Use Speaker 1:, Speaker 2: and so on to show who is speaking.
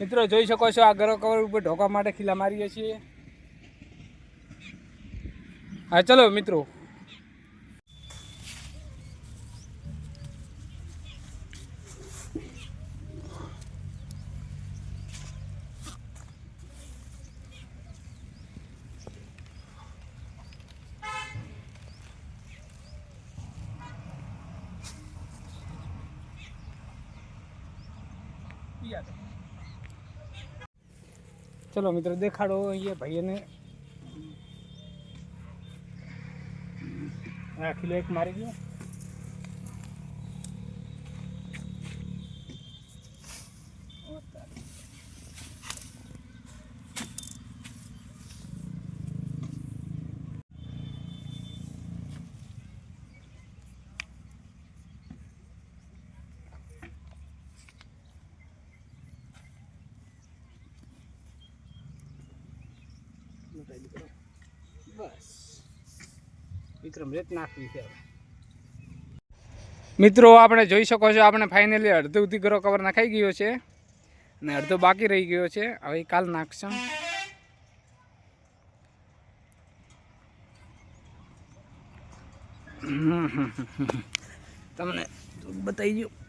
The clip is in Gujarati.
Speaker 1: મિત્રો, જોઈ શકો છો આ ગરો કવર ઉપર ઢોકા માટે ખીલા મારીએ છીએ. હા, ચલો મિત્રો. ચલો મિત્રો દેખાડો અહીંયા ભાઈને. રાખી લો એક મારી ગયો બસ વિક્રમ રેત નાખવી છે હવે. મિત્રો, આપણે જોઈ શકો છો, આપણે ફાઇનલી અડધો દીકરો કવર નાખાઈ ગયો છે અને અડધો બાકી રહી ગયો છે. હવે કાલ નાખશું. તમને બતાવી દઉં